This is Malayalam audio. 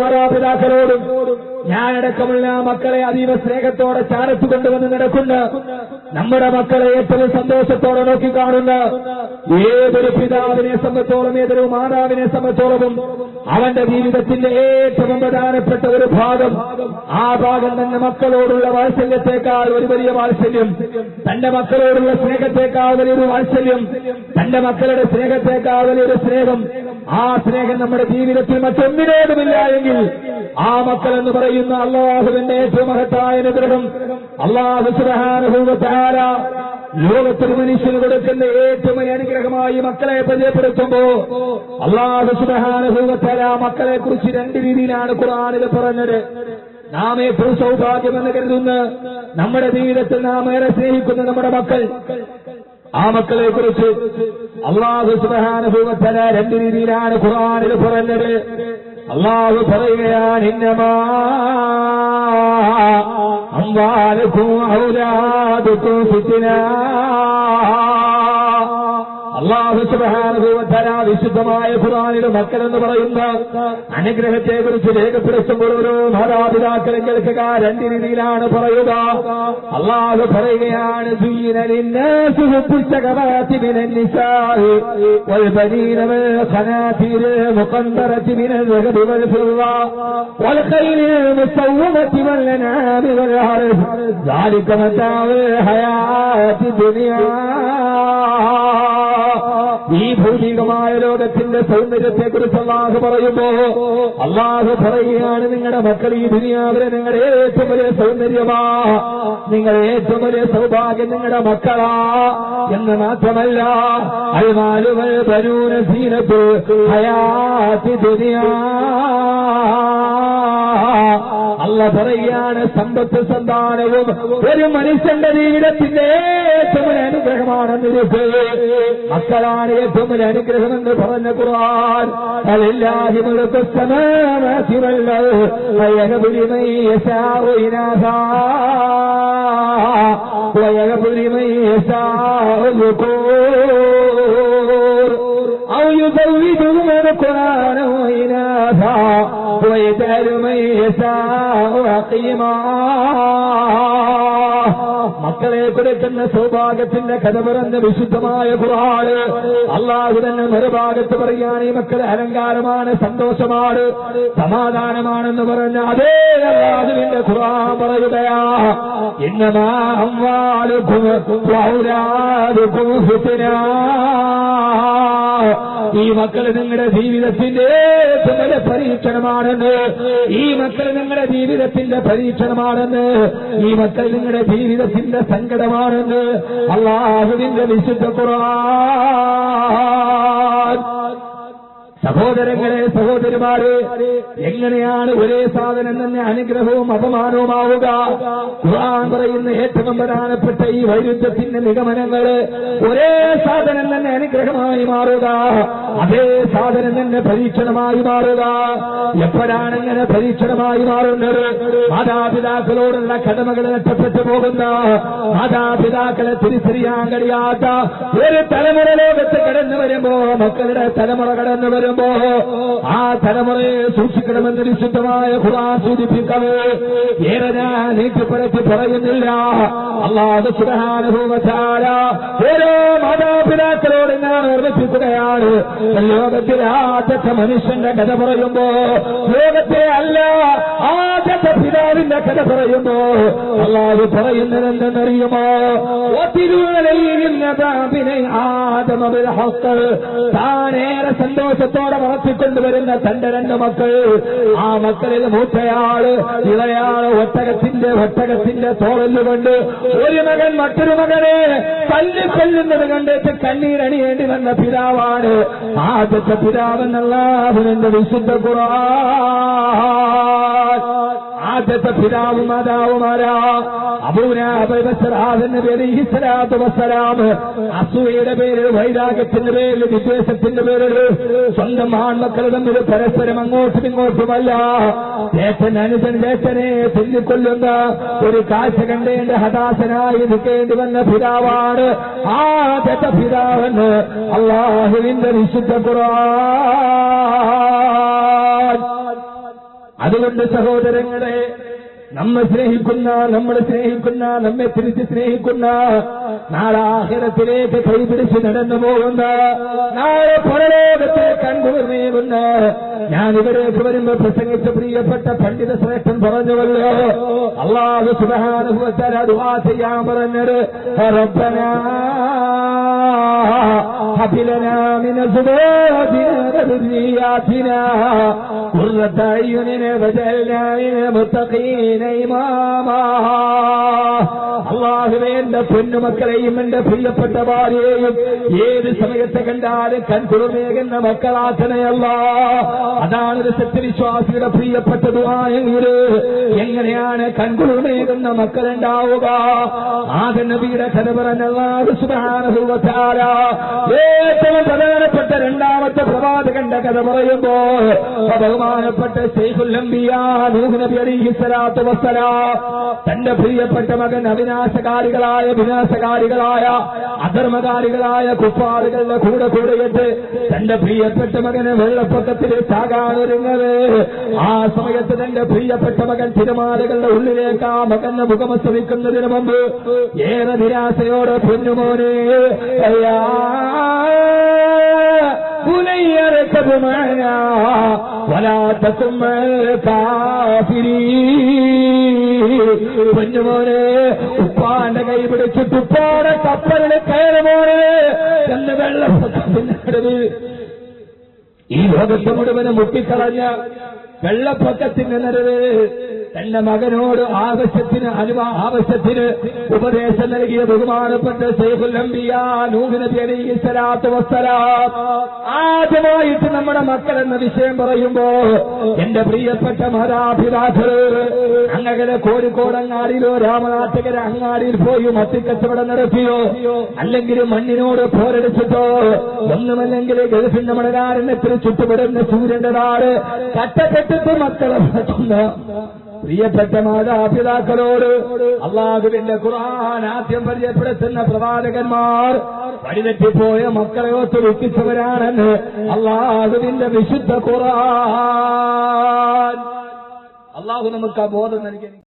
മാതാപിതാക്കളോടും ഞാനടക്കമുള്ള മക്കളെ അതീവ സ്നേഹത്തോടെ ചാരത്തു കൊണ്ടുവന്ന് നടക്കുന്ന നമ്മുടെ മക്കളെ ഏറ്റവും സന്തോഷത്തോടെ നോക്കി കാണുന്ന ഏതൊരു പിതാവിനെ സംബന്ധിച്ചോളം ഏതൊരു മാതാവിനെ സംബന്ധിച്ചോളവും അവന്റെ ജീവിതത്തിന്റെ ഏറ്റവും പ്രധാനപ്പെട്ട ഒരു ഭാഗം ആ ഭാഗം തന്നെ മക്കളോടുള്ള വാത്സല്യത്തെക്കാൾ ഒരു വലിയ വാത്സല്യം തന്റെ മക്കളോടുള്ള സ്നേഹത്തെക്കാൾ വലിയൊരു വാത്സല്യം തന്റെ മക്കളുടെ സ്നേഹത്തെക്കാൾ വലിയൊരു സ്നേഹം ആ സ്നേഹം നമ്മുടെ ജീവിതത്തിൽ മറ്റൊന്നിനോടുമില്ല എങ്കിൽ ആ മക്കൾ എന്ന് പറയുന്ന അള്ളാഹുവിന്റെ ഏറ്റവും മഹത്തായ നിഗ്രഹം അള്ളാഹു സുബഹാനുഭവത്താര ലോകത്തിൽ മനുഷ്യന് കൊടുക്കുന്ന ഏറ്റവും വലിയ അനുഗ്രഹമായി മക്കളെ പരിചയപ്പെടുത്തുമ്പോ അള്ളാഹു സുബഹാനുഭവത്താര മക്കളെ കുറിച്ച് രണ്ട് രീതിയിലാണ് ഖുറാനിൽ പറഞ്ഞത്. നാം ഏറ്റവും സൗഭാഗ്യമെന്ന് കരുതുന്ന നമ്മുടെ ജീവിതത്തിൽ നാം ഏറെ സ്നേഹിക്കുന്ന നമ്മുടെ മക്കൾ ആ മക്കളെ കുറിച്ച് അള്ളാഹു സുബാനുഭൂമത്തന രണ്ട് രീതിയിലാണ് ഖുറാനിൽ പറഞ്ഞത്. അള്ളാഹു പറയുകയാണ് ഇന്നമാ അമ്പാലക്കും അള്ളാഹു സുബാനുഭവത്തല വിശുദ്ധമായ ഖുർആാനിൽ മക്കൾ എന്ന് പറയുന്ന അനുഗ്രഹത്തെ കുറിച്ച് രേഖപ്പെടുത്തുമ്പോൾ ഓരോ മാതാപിതാക്കളും കേൾക്കുക രണ്ട് രീതിയിലാണ് പറയുക അള്ളാഹു പറയുകയാണ് زين للناس حب الشهوات من النساء والبنين والقناطير المقنطرة من الذهب والفضة والخيل المسومة والأنعام والحرث ذلك متاع الحياة الدنيا ഈ ഭൗതികമായ ലോകത്തിന്റെ സൗന്ദര്യത്തെ കുറിച്ച് അള്ളാഹു പറയുമ്പോ അള്ളാഹു പറയുകയാണ് നിങ്ങളുടെ മക്കൾ ഈ ദുനിയാവിലെ നിങ്ങളുടെ ഏറ്റവും വലിയ സൗന്ദര്യമാ നിങ്ങളുടെ ഏറ്റവും വലിയ സൗഭാഗ്യം നിങ്ങളുടെ മക്കളാ എന്ന് മാത്രമല്ല അൽമാലുകൾ ബനൂന സീനത്ത് ദുനിയാ അല്ല പറയുകയാണ് സമ്പത്ത് സന്താനവും ഒരു മനുഷ്യന്റെ ജീവിതത്തിന്റെ ഏറ്റവും വലിയ അനുഗ്രഹമാണെന്ന് മക്കളാണ് ഏറ്റവും വലിയ അനുഗ്രഹം എന്ന് പറഞ്ഞ ഖുർആൻ അലില്ലാഹി മുൽക്കു السماوات والأرض أو يزوجهم ذكرانا وإناثا ويجعل من يشاء عقيما മക്കളെ കൊടുക്കുന്ന സൗഭാഗ്യത്തിന്റെ കഥ പറഞ്ഞ വിശുദ്ധമായ ഖുർആന് അള്ളാഹു തന്നെ മറുഭാഗത്ത് പറയാൻ ഈ മക്കളെ അലങ്കാരമാണ് സന്തോഷമാണ് സമാധാനമാണെന്ന് പറഞ്ഞ അതേ അള്ളാഹുവിന്റെ ഖുർആൻ പറയുകയാ ഇന്നമാ. ഈ മക്കൾ നിങ്ങളുടെ ജീവിതത്തിന്റെ വലിയ പരീക്ഷണമാണെന്ന്. ഈ മക്കൾ നിങ്ങളുടെ ജീവിതത്തിന്റെ പരീക്ഷണമാണെന്ന്. ഈ മക്കൾ നിങ്ങളുടെ ജീവിതത്തിന്റെ സങ്കടമാണെന്ന്. അള്ളാഹുവിന്റെ വിശുദ്ധ ഖുർആൻ. സഹോദരങ്ങളെ സഹോദരിമാരെ എങ്ങനെയാണ് ഒരേ സാധനം തന്നെ അനുഗ്രഹവും അപമാനവുമാവുക? ഖുർആൻ പറയുന്ന ഏറ്റവും പ്രധാനപ്പെട്ട ഈ വൈരുദ്ധ്യത്തിന്റെ നിഗമനങ്ങൾ ഒരേ സാധനം തന്നെ അനുഗ്രഹമായി മാറുക അതേ സാധനം തന്നെ പരീക്ഷണമായി മാറുക. എപ്പോഴാണ് ഇങ്ങനെ പരീക്ഷണമായി മാറുന്നത്? മാതാപിതാക്കളോടുള്ള കടമകൾ നഷ്ടപ്പെട്ടു പോകുന്ന മാതാപിതാക്കളെ തിരിച്ചറിയാൻ കഴിയാത്ത ഒരു തലമുറ ലോകത്ത് കടന്നു വരുമ്പോ മക്കളുടെ തലമുറ കടന്നു വരുമ്പോ ആ തലമുറയെ സൂക്ഷിക്കണമെന്ന് വിശുദ്ധമായ ഖുറാൻ സൂചിപ്പിക്കവേ ഏറെ ഞാൻ നീട്ടിപ്പറത്തി പറയുന്നില്ല. അള്ളാഹു സുബാനുഭവത്താല ഓരോ മാതാപിതാക്കളോട് ഞാൻ ഓർമ്മിപ്പിക്കുകയാണ്. ലോകത്തിലെ ആദ്യത്തെ മനുഷ്യന്റെ കഥ പറയുമ്പോ ലോകത്തെ അല്ല പിതാവിന്റെ കഥ പറയുന്നു. അള്ളാഹു പറയുന്നത് എന്തെന്നറിയുമോ ആദമ താനേറെ സന്തോഷത്തോടെ വളർത്തിക്കൊണ്ടുവരുന്ന തന്റെ രണ്ട് മക്കൾ. ആ മക്കളിൽ മൂത്തയാൾ ഇളയാൾ ഒട്ടകത്തിന്റെ ഒട്ടകത്തിന്റെ തോളല്ലുകൊണ്ട് ഒരു മകൻ മറ്റൊരു മകനെ തല്ലി കൊല്ലുന്നത് കണ്ടിട്ട് കണ്ണീരണിയേണ്ടി വന്ന പിതാവാണ്. ആദ്യത്തെ പിതാവെന്നുള്ള അവനെന്റെ വിശുദ്ധ ഖുർആൻ? ആദ്യത്തെ പിതാവും മാതാവുമാരാ. അബൂനാബിന്റെ പേര് ഇസ്ലാത്തു വസ്സലാം. അസൂയയുടെ പേരിൽ വൈരാഗ്യത്തിന്റെ പേരിൽ വിദ്വേഷത്തിന്റെ പേരിൽ സ്വന്തം ആൺമക്കൾ തമ്മിൽ പരസ്പരം അങ്ങോട്ടും ഇങ്ങോട്ടുമല്ല. ചേട്ടൻ അനുജൻ ചേട്ടനെ ചൊല്ലിക്കൊല്ലുന്ന ഒരു കാഴ്ച കണ്ടേണ്ട ഹതാശനായി നിൽക്കേണ്ടി വന്ന പിതാവാണ് ആദ്യത്തെ പിതാവെന്ന് അള്ളാഹുവിന്റെ വിശുദ്ധ ഖുർആൻ. അതുകൊണ്ട് സഹോദരങ്ങളെ നമ്മെ സ്നേഹിക്കുന്ന നമ്മൾ സ്നേഹിക്കുന്ന നമ്മെ തിരിച്ച് സ്നേഹിക്കുന്ന നാളാഹരത്തിലേക്ക് കൈപിടിച്ച് നടന്നു പോകുന്ന നാളെ കൺകുളിർന്നേകുന്ന ഞാൻ ഇവരേക്ക് വരുമ്പോ പ്രസംഗിച്ച പ്രിയപ്പെട്ട പണ്ഡിത ശ്രേഷ്ഠൻ പറഞ്ഞുവല്ലോ അള്ളാഹു സുബാനുഭവത്താൽ അതുവാ ചെയ്യാൻ പറഞ്ഞത് റബ്ബനാ هب لنا من ازواجنا وذرياتنا قرة اعين واجعلنا للمتقين اماما അള്ളാഹുവേ എന്റെ പൊന്നുമക്കളെയും എന്റെ പ്രിയപ്പെട്ട ഭാര്യയെയും ഏത് സമയത്ത് കണ്ടാലും കൺകുറുമേകുന്ന മക്കളാക്കണയല്ല അതാണ് ഒരു സത്യവിശ്വാസിയുടെ പ്രിയപ്പെട്ട ദുആയെങ്കിൽ എങ്ങനെയാണ് നേടുന്ന മക്കളുണ്ടാവുക ആദ്യ നബിയുടെ കഥ പറഞ്ഞ അല്ലാഹു സുബ്ഹാനഹു രണ്ടാമത്തെ പ്രവാചകന്റെ കഥ പറയുമ്പോ ബഹുമാനപ്പെട്ട തന്റെ പ്രിയപ്പെട്ട മകൻ അവിനാശകാരികളായ വിനാശകാരികളായ അധർമ്മകാരികളായ കുപ്പാറുകളുടെ കൂടെ കൂടെയിട്ട് തന്റെ പ്രിയപ്പെട്ട മകന് വെള്ളപ്പൊക്കത്തിൽ ചാകാനൊരുങ്ങത് ആ സമയത്ത് തന്റെ പ്രിയപ്പെട്ട മകൻ തിരുമാലകളുടെ ഉള്ളിലേക്ക് ആ മകനെ മുഖമസ്തമിക്കുന്നതിന് മുമ്പ് ഏറെ നിരാശയോടെ പൊന്നുമോനെ بني اركب معنا ولا تكن مع الكافرين കുഞ്ഞുമോനെ ഉപ്പാന്റെ കൈ പിടിച്ചിട്ട് ഉപ്പാടെ കപ്പലിൽ കയറുമോനെ എന്ന് വെള്ളപ്പൊക്കത്തിന്റെ നടുവിൽ ഈ ലോകത്ത് മുഴുവനും മുട്ടിക്കളഞ്ഞ വെള്ളപ്പൊക്കത്തിന്റെ നടുവ് തന്റെ മകനോട് ആവശ്യത്തിന് അനുവ ആവശ്യത്തിന് ഉപദേശം നൽകിയ ബഹുമാനപ്പെട്ട ആദ്യമായിട്ട് നമ്മുടെ മക്കൾ എന്ന വിഷയം പറയുമ്പോ എന്റെ പ്രിയപ്പെട്ട മാതാപിതാക്കൾ അങ്ങനെ കോഴിക്കോട് അങ്ങാടിയിലോ രാമനാട്ടുകര അങ്ങാടിയിൽ പോയി മത്തിക്കച്ചവടം നടത്തിയോ? അല്ലെങ്കിൽ മണ്ണിനോട് പോരടിച്ചിട്ടോ? ഒന്നുമല്ലെങ്കിൽ ഗൾഫിന്റെ മണലാരണ്യത്തിൽ ചുറ്റുപെടുന്ന സൂര്യന്റെ നാട് കട്ടക്കെട്ടിട്ട് മക്കളെ പ്രിയപ്പെട്ട മാതാപിതാക്കളോട് അള്ളാഹുവിന്റെ ഖുർആൻ ആദ്യം പരിചയപ്പെടുത്തുന്ന പ്രവാചകന്മാർ വഴിതെറ്റിപ്പോയ മക്കളെ ഒത്തു വിട്ടിച്ചവരാണെന്ന് അള്ളാഹുവിന്റെ വിശുദ്ധ ഖുർആൻ. അള്ളാഹു നമുക്ക് ആ ബോധം നൽകി